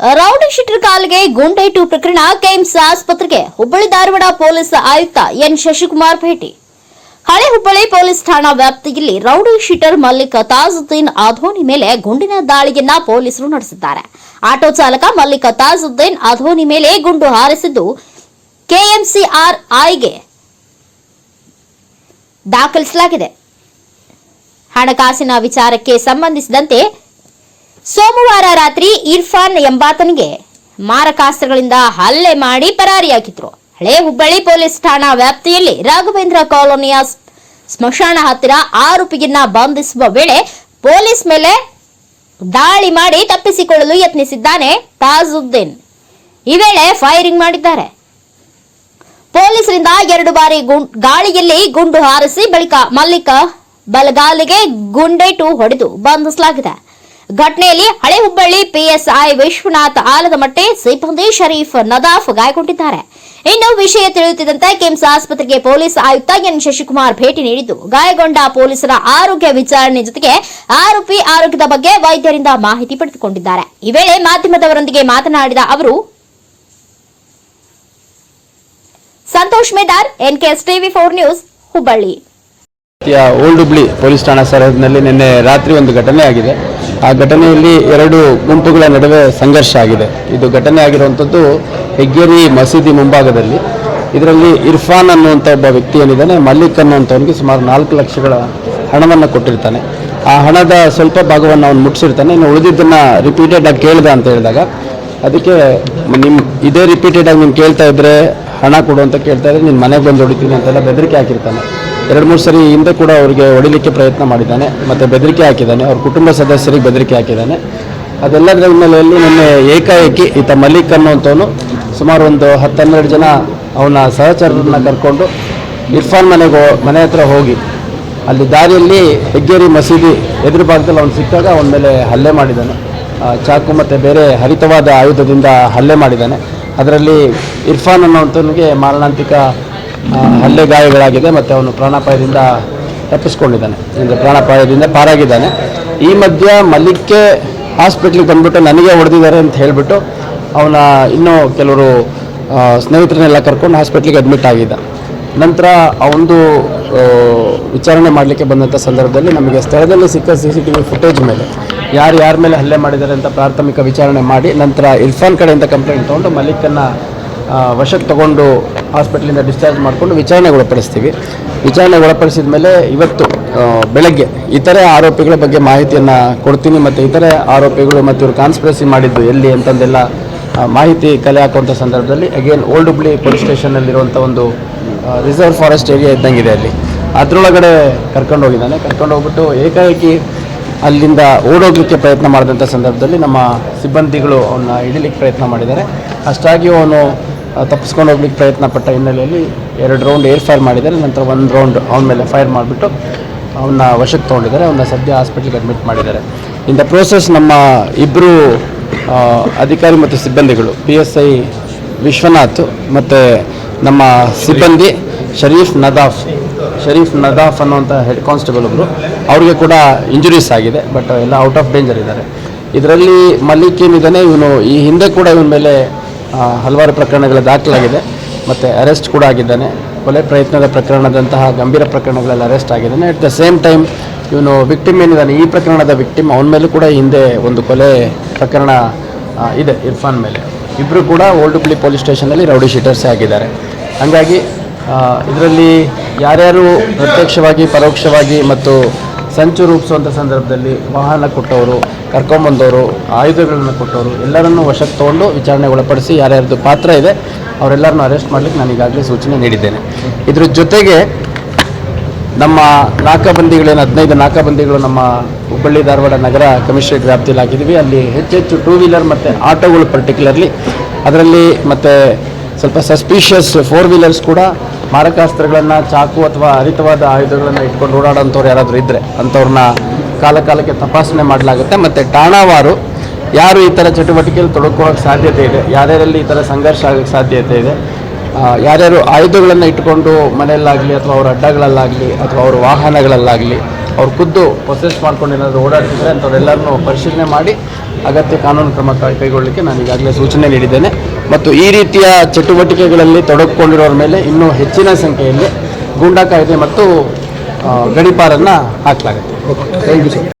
Rowdy sheeter ಕಾಲಿಗೆ ಗುಂಡೇಟು ಪ್ರಕರಣ KMS ಆಸ್ಪತ್ರೆಗೆ ಹುಬ್ಬಳ್ಳಿ ಧಾರವಾಡ ಪೊಲೀಸ್ ಆಯುಕ್ತ ಎನ್ ಶಶಿಕುಮಾರ್ ಭೇಟಿ. ಹಳೆ ಹುಬ್ಬಳ್ಳಿ ಪೊಲೀಸ್ ಠಾಣಾ ವ್ಯಾಪ್ತಿಯಲ್ಲಿ ರೌಡಿ ಶೀಟರ್ ಮಲ್ಲಿಕ್ ತಾಜುದ್ದೀನ್ ಅಧೋನಿ ಮೇಲೆ ಗುಂಡಿನ ದಾಳಿಯನ್ನ ಪೊಲೀಸರು ನಡೆಸಿದ್ದಾರೆ. ಆಟೋ ಚಾಲಕ ಮಲ್ಲಿಕ್ ತಾಜುದ್ದೀನ್ ಅಧೋನಿ ಮೇಲೆ ಗುಂಡು ಹಾರಿಸಿದ್ದು ಕೆಎಂಸಿಆರ್ ಐಗೆ ದಾಖಲಿಸಲಾಗಿದೆ. ಹಣಕಾಸಿನ ವಿಚಾರಕ್ಕೆ ಸಂಬಂಧಿಸಿದಂತೆ ಸೋಮವಾರ ರಾತ್ರಿ ಇರ್ಫಾನ್ ಎಂಬಾತನಿಗೆ ಮಾರಕಾಸ್ತ್ರಗಳಿಂದ ಹಲ್ಲೆ ಮಾಡಿ ಪರಾರಿಯಾಗಿದ್ರು. ಹಳೆ ಹುಬ್ಬಳ್ಳಿ ಪೊಲೀಸ್ ಠಾಣಾ ವ್ಯಾಪ್ತಿಯಲ್ಲಿ ರಾಘವೇಂದ್ರ ಕಾಲೋನಿಯ ಸ್ಮಶಾನ ಹತ್ತಿರ ಆರೋಪಿಯನ್ನ ಬಂಧಿಸುವ ವೇಳೆ ಪೊಲೀಸ್ ಮೇಲೆ ದಾಳಿ ಮಾಡಿ ತಪ್ಪಿಸಿಕೊಳ್ಳಲು ಯತ್ನಿಸಿದ್ದಾನೆ ತಾಜುದ್ದೀನ್. ಈ ವೇಳೆ ಫೈರಿಂಗ್ ಮಾಡಿದ್ದಾರೆ. ಪೊಲೀಸರಿಂದ ಎರಡು ಬಾರಿ ಗಾಳಿಯಲ್ಲಿ ಗುಂಡು ಹಾರಿಸಿ ಬಳಿಕ ಮಲ್ಲಿಕ ಬಲಗಾಲಿಗೆ ಗುಂಡೇಟು ಹೊಡೆದು ಬಂಧಿಸಲಾಗಿದೆ. ಘಟನೆಯಲ್ಲಿ ಹಳೆ ಹುಬ್ಬಳ್ಳಿ ಪಿಎಸ್ಐ ವಿಶ್ವನಾಥ್ ಆಲದಮಟ್ಟೆ ಸಿಬ್ಬಂದಿ ಶರೀಫ್ ನದಾಫ್ ಗಾಯಗೊಂಡಿದ್ದಾರೆ. ಇನ್ನು ವಿಷಯ ತಿಳಿಯುತ್ತಿದ್ದಂತೆ ಕಿಮ್ಸ್ ಆಸ್ಪತ್ರೆಗೆ ಪೊಲೀಸ್ ಆಯುಕ್ತ ಎನ್ ಶಶಿಕುಮಾರ್ ಭೇಟಿ ನೀಡಿದ್ದು, ಗಾಯಗೊಂಡ ಪೊಲೀಸರ ಆರೋಗ್ಯ ವಿಚಾರಣೆ ಜೊತೆಗೆ ಆರೋಪಿ ಆರೋಗ್ಯದ ಬಗ್ಗೆ ವೈದ್ಯರಿಂದ ಮಾಹಿತಿ ಪಡೆದುಕೊಂಡಿದ್ದಾರೆ. ಈ ವೇಳೆ ಮಾಧ್ಯಮದವರೊಂದಿಗೆ ಮಾತನಾಡಿದ ಅವರು, Santosh Medar NKS TV four news, Hubballi. Old Hubli police ಠಾಣಾ ಸರಹದ್ದಿನಲ್ಲಿ ನಿನ್ನೆ ರಾತ್ರಿ ಒಂದು ಘಟನೆ ಆಗಿದೆ. ಆ ಘಟನೆಯಲ್ಲಿ ಎರಡು ಗುಂಪುಗಳ ನಡುವೆ ಸಂಘರ್ಷ ಆಗಿದೆ. ಇದು ಘಟನೆ ಆಗಿರುವಂಥದ್ದು ಹೆಗ್ಗೇರಿ ಮಸೀದಿ ಮುಂಭಾಗದಲ್ಲಿ. ಇದರಲ್ಲಿ ಇರ್ಫಾನ್ ಅನ್ನುವಂಥ ಒಬ್ಬ ವ್ಯಕ್ತಿ ಏನಿದ್ದಾನೆ, ಮಲ್ಲಿಕ್ ಅನ್ನುವಂಥವನಿಗೆ ಸುಮಾರು ನಾಲ್ಕು ಲಕ್ಷಗಳ ಹಣವನ್ನು ಕೊಟ್ಟಿರ್ತಾನೆ. ಆ ಹಣದ ಸ್ವಲ್ಪ ಭಾಗವನ್ನು ಅವನು ಮುಟ್ಟಿಸಿರ್ತಾನೆ ಇನ್ನು ಉಳಿದಿದ್ದನ್ನು ರಿಪೀಟೆಡ್ ಆಗಿ ಕೇಳ್ದ ಅಂತ ಹೇಳಿದಾಗ, ಅದಕ್ಕೆ ನಿಮ್ಮ ಇದೇ ರಿಪೀಟೆಡ್ ಆಗಿ ನೀನು ಕೇಳ್ತಾ ಇದ್ರೆ ಹಣ ಕೊಡು ಅಂತ ಕೇಳ್ತಾ ಇದ್ರೆ ನಿನ್ನ ಮನೆಗೆ ಬಂದು ಹೊಡಿತೀನಿ ಅಂತೆಲ್ಲ ಬೆದರಿಕೆ ಹಾಕಿರ್ತಾನೆ. ಎರಡು ಮೂರು ಸರಿ ಹಿಂದೆ ಕೂಡ ಅವರಿಗೆ ಹೊಡಿಲಿಕ್ಕೆ ಪ್ರಯತ್ನ ಮಾಡಿದ್ದಾನೆ, ಮತ್ತು ಬೆದರಿಕೆ ಹಾಕಿದ್ದಾನೆ, ಅವ್ರ ಕುಟುಂಬ ಸದಸ್ಯರಿಗೆ ಬೆದರಿಕೆ ಹಾಕಿದ್ದಾನೆ. ಅದೆಲ್ಲದರ ಹಿನ್ನೆಲೆಯಲ್ಲಿ ನಿನ್ನೆ ಏಕಾಏಕಿ ಈತ ಮಲ್ಲಿಕ್ ಅನ್ನುವಂಥವನು ಸುಮಾರು ಒಂದು ಹತ್ತೆರಡು ಜನ ಅವನ ಸಹಚರರನ್ನ ಕರ್ಕೊಂಡು ಇರ್ಫಾನ್ ಮನೆಗೆ, ಮನೆ ಹತ್ರ ಹೋಗಿ, ಅಲ್ಲಿ ದಾರಿಯಲ್ಲಿ ಹೆಗ್ಗೇರಿ ಮಸೀದಿ ಎದುರು ಭಾಗದಲ್ಲಿ ಅವನು ಸಿಕ್ಕಾಗ ಅವನ ಮೇಲೆ ಹಲ್ಲೆ ಮಾಡಿದ್ದಾನೆ. ಚಾಕು ಮತ್ತು ಬೇರೆ ಹರಿತವಾದ ಆಯುಧದಿಂದ ಹಲ್ಲೆ ಮಾಡಿದ್ದಾನೆ. ಅದರಲ್ಲಿ ಇರ್ಫಾನ್ ಅನ್ನೋವಂಥವನಿಗೆ ಮಾರಣಾಂತಿಕ ಹಲ್ಲೆ ಗಾಯಗಳಾಗಿದೆ ಮತ್ತು ಅವನು ಪ್ರಾಣಾಪಾಯದಿಂದ ತಪ್ಪಿಸ್ಕೊಂಡಿದ್ದಾನೆ. ಅಂದರೆ ಪ್ರಾಣಾಪಾಯದಿಂದ ಪಾರಾಗಿದ್ದಾನೆ. ಈ ಮಧ್ಯ ಮಲ್ಲಿಕ್ಕೆ ಹಾಸ್ಪಿಟ್ಲಿಗೆ ಬಂದ್ಬಿಟ್ಟು ನನಗೆ ಹೊಡೆದಿದ್ದಾರೆ ಅಂತ ಹೇಳಿಬಿಟ್ಟು ಅವನ ಇನ್ನೂ ಕೆಲವರು ಸ್ನೇಹಿತರನ್ನೆಲ್ಲ ಕರ್ಕೊಂಡು ಹಾಸ್ಪಿಟ್ಲಿಗೆ ಅಡ್ಮಿಟ್ ಆಗಿದ್ದ. ನಂತರ ಒಂದು ವಿಚಾರಣೆ ಮಾಡಲಿಕ್ಕೆ ಬಂದಂಥ ಸಂದರ್ಭದಲ್ಲಿ ನಮಗೆ ಸ್ಥಳದಲ್ಲಿ ಸಿಕ್ಕ C C T V footage ಮೇಲೆ ಯಾರು ಯಾರ ಮೇಲೆ ಹಲ್ಲೆ ಮಾಡಿದ್ದಾರೆ ಅಂತ ಪ್ರಾಥಮಿಕ ವಿಚಾರಣೆ ಮಾಡಿ ನಂತರ ಇರ್ಫಾನ್ ಕಡೆಯಿಂದ ಕಂಪ್ಲೇಂಟ್ ತೊಗೊಂಡು ಮಲ್ಲಿಕನ್ನು ವಶಕ್ಕೆ ತಗೊಂಡು ಹಾಸ್ಪಿಟ್ಲಿಂದ ಡಿಸ್ಚಾರ್ಜ್ ಮಾಡಿಕೊಂಡು ವಿಚಾರಣೆಗೆ ಒಳಪಡಿಸ್ತೀವಿ. ವಿಚಾರಣೆಗೆ ಒಳಪಡಿಸಿದ ಮೇಲೆ ಇವತ್ತು ಬೆಳಗ್ಗೆ ಇತರೆ ಆರೋಪಿಗಳ ಬಗ್ಗೆ ಮಾಹಿತಿಯನ್ನು ಕೊಡ್ತೀನಿ ಮತ್ತು ಇತರೆ ಆರೋಪಿಗಳು ಮತ್ತು ಇವರು ಕಾನ್ಸ್ಪಿರಸಿ ಮಾಡಿದ್ದು ಎಲ್ಲಿ ಅಂತಂದೆಲ್ಲ ಮಾಹಿತಿ ಕಲೆ ಹಾಕುವಂಥ ಸಂದರ್ಭದಲ್ಲಿ ಅಗೇನ್ ಓಲ್ಡ್ ಹುಬ್ಳಿ ಪೊಲೀಸ್ ಸ್ಟೇಷನಲ್ಲಿರುವಂಥ ಒಂದು ರಿಸರ್ವ್ ಫಾರೆಸ್ಟ್ ಏರಿಯಾ ಇದ್ದಂಗಿದೆ ಅಲ್ಲಿ. ಅದರೊಳಗಡೆ ಕರ್ಕೊಂಡು ಹೋಗಿದ್ದಾನೆ. ಕರ್ಕೊಂಡು ಹೋಗ್ಬಿಟ್ಟು ಏಕಾಏಕಿ ಅಲ್ಲಿಂದ ಓಡೋಗ್ಲಿಕ್ಕೆ ಪ್ರಯತ್ನ ಮಾಡಿದಂಥ ಸಂದರ್ಭದಲ್ಲಿ ನಮ್ಮ ಸಿಬ್ಬಂದಿಗಳು ಅವನ್ನ ಹಿಡಿಲಿಕ್ಕೆ ಪ್ರಯತ್ನ ಮಾಡಿದ್ದಾರೆ. ಅಷ್ಟಾಗಿಯೂ ಅವನು ತಪ್ಪಿಸ್ಕೊಂಡು ಹೋಗ್ಲಿಕ್ಕೆ ಪ್ರಯತ್ನ ಪಟ್ಟ ಹಿನ್ನೆಲೆಯಲ್ಲಿ ಎರಡು ರೌಂಡ್ ಏರ್ ಫೈರ್ ಮಾಡಿದ್ದಾರೆ. ನಂತರ ಒಂದು ರೌಂಡ್ ಅವನ ಮೇಲೆ ಫೈರ್ ಮಾಡಿಬಿಟ್ಟು ಅವನ್ನ ವಶಕ್ಕೆ ತೊಗೊಂಡಿದ್ದಾರೆ. ಅವನ್ನ ಸದ್ಯ ಹಾಸ್ಪಿಟ್ಲಿಗೆ ಅಡ್ಮಿಟ್ ಮಾಡಿದ್ದಾರೆ. ಇನ್ ಪ್ರೋಸೆಸ್ ನಮ್ಮ ಇಬ್ಬರು ಅಧಿಕಾರಿ ಮತ್ತು ಸಿಬ್ಬಂದಿಗಳು ಪಿ ಎಸ್ ಐ ವಿಶ್ವನಾಥ್ ಮತ್ತು ನಮ್ಮ ಸಿಬ್ಬಂದಿ ಶರೀಫ್ ನದಾಫ್ ಶರೀಫ್ ನದಾಫ್ ಅನ್ನುವಂಥ ಹೆಡ್ ಕಾನ್ಸ್ಟೇಬಲ್ ಒಬ್ಬರು ಅವ್ರಿಗೆ ಕೂಡ ಇಂಜುರೀಸ್ ಆಗಿದೆ ಬಟ್ ಎಲ್ಲ ಔಟ್ ಆಫ್ ಡೇಂಜರ್ ಇದ್ದಾರೆ. ಇದರಲ್ಲಿ ಮಲ್ಲಿಕ್ ಏನಿದ್ದಾನೆ, ಇವನು ಈ ಹಿಂದೆ ಕೂಡ ಇವನ ಮೇಲೆ ಹಲವಾರು ಪ್ರಕರಣಗಳ ದಾಖಲಾಗಿದೆ. ಮತ್ತು ಅರೆಸ್ಟ್ ಕೂಡ ಆಗಿದ್ದಾನೆ. ಕೊಲೆ ಪ್ರಯತ್ನದ ಪ್ರಕರಣದಂತಹ ಗಂಭೀರ ಪ್ರಕರಣಗಳಲ್ಲಿ ಅರೆಸ್ಟ್ ಆಗಿದ್ದಾನೆ. ಅಟ್ ದ ಸೇಮ್ ಟೈಮ್ ಇವನು ವಿಕ್ಟಿಮ್ ಏನಿದ್ದಾನೆ? ಈ ಪ್ರಕರಣದ ವಿಕ್ಟಿಮ್ ಅವನ ಮೇಲೂ ಕೂಡ ಹಿಂದೆ ಒಂದು ಕೊಲೆ ಪ್ರಕರಣ ಇದೆ ಇರ್ಫಾನ್ ಮೇಲೆ. ಇಬ್ಬರು ಕೂಡ ಓಲ್ಡ್ ಹುಬ್ಳಿ ಪೊಲೀಸ್ ಸ್ಟೇಷನಲ್ಲಿ ರೌಡಿ ಶೀಟರ್ಸೇ ಆಗಿದ್ದಾರೆ. ಹಾಗಾಗಿ ಇದರಲ್ಲಿ ಯಾರ್ಯಾರು ಪ್ರತ್ಯಕ್ಷವಾಗಿ, ಪರೋಕ್ಷವಾಗಿ ಮತ್ತು ಸಂಚು ರೂಪಿಸುವಂಥ ಸಂದರ್ಭದಲ್ಲಿ ವಾಹನ ಕೊಟ್ಟವರು ಕರ್ಕೊಂಬಂದವರು ಆಯುಧಗಳನ್ನು ಕೊಟ್ಟವರು, ಎಲ್ಲರನ್ನೂ ವಶಕ್ಕೆ ತಗೊಂಡು ವಿಚಾರಣೆಗೆ ಒಳಪಡಿಸಿ ಯಾರ್ಯಾರ್ದು ಪಾತ್ರ ಇದೆ, ಅವರೆಲ್ಲರನ್ನು ಅರೆಸ್ಟ್ ಮಾಡಲಿಕ್ಕೆ ನಾನು ಈಗಾಗಲೇ ಸೂಚನೆ ನೀಡಿದ್ದೇನೆ. ಇದ್ರ ಜೊತೆಗೆ ನಮ್ಮ ನಾಕಾಬಂದಿಗಳೇನು, ಹದಿನೈದು ನಾಕಾಬಂದಿಗಳು ನಮ್ಮ ಹುಬ್ಬಳ್ಳಿ ಧಾರವಾಡ ನಗರ ಕಮಿಷನರೇಟ್ ವ್ಯಾಪ್ತಿಯಲ್ಲಿ ಹಾಕಿದ್ವಿ ಅಲ್ಲಿ ಹೆಚ್ಚೆಚ್ಚು ಟೂ ವೀಲರ್ ಮತ್ತು ಆಟೋಗಳು ಪರ್ಟಿಕ್ಯುಲರ್ಲಿ ಅದರಲ್ಲಿ ಮತ್ತು ಸ್ವಲ್ಪ ಸಸ್ಪಿಷಿಯಸ್ ಫೋರ್ ವೀಲರ್ಸ್ ಕೂಡ ಮಾರಕಾಸ್ತ್ರಗಳನ್ನು, ಚಾಕು ಅಥವಾ ಹರಿತವಾದ ಆಯುಧಗಳನ್ನು ಇಟ್ಕೊಂಡು ಓಡಾಡೋಂಥವ್ರು ಯಾರಾದರೂ ಇದ್ದರೆ ಅಂಥವ್ರನ್ನ ಕಾಲ ಕಾಲಕ್ಕೆ ತಪಾಸಣೆ ಮಾಡಲಾಗುತ್ತೆ. ಮತ್ತು ಠಾಣಾವಾರು ಯಾರು ಈ ಥರ ಚಟುವಟಿಕೆಯಲ್ಲಿ ತೊಡಕೊಳ್ಳೋಕೆ ಸಾಧ್ಯತೆ ಇದೆ, ಯಾರ್ಯಾರಲ್ಲಿ ಈ ಥರ ಸಂಘರ್ಷ ಆಗೋಕ್ಕೆ ಸಾಧ್ಯತೆ ಇದೆ ಯಾರ್ಯಾರು ಆಯುಧಗಳನ್ನು ಇಟ್ಟುಕೊಂಡು ಮನೆಯಲ್ಲಾಗಲಿ ಅಥವಾ ಅವರ ಅಡ್ಡಗಳಲ್ಲಾಗಲಿ ಅಥವಾ ಅವ್ರ ವಾಹನಗಳಲ್ಲಾಗಲಿ ಅವ್ರು ಖುದ್ದು ಪ್ರೊಸೆಸ್ ಮಾಡ್ಕೊಂಡು ಏನಾದರೂ ಓಡಾಡ್ತಿದ್ರೆ ಅಂಥವರೆಲ್ಲರನ್ನು ಪರಿಶೀಲನೆ ಮಾಡಿ ಅಗತ್ಯ ಕಾನೂನು ಕ್ರಮ ಕೈಗೊಳ್ಳಲಿಕ್ಕೆ ನಾನು ಈಗಾಗಲೇ ಸೂಚನೆ ನೀಡಿದ್ದೇನೆ. ಮತ್ತು ಈ ರೀತಿಯ ಚಟುವಟಿಕೆಗಳಲ್ಲಿ ತೊಡಗಿಕೊಂಡಿರೋರ ಮೇಲೆ ಇನ್ನೂ ಹೆಚ್ಚಿನ ಸಂಖ್ಯೆಯಲ್ಲಿ ಗೂಂಡಾ ಕಾಯ್ದೆ ಮತ್ತು ಗಡೀಪಾರನ್ನು ಹಾಕಲಾಗುತ್ತೆ. Thank you sir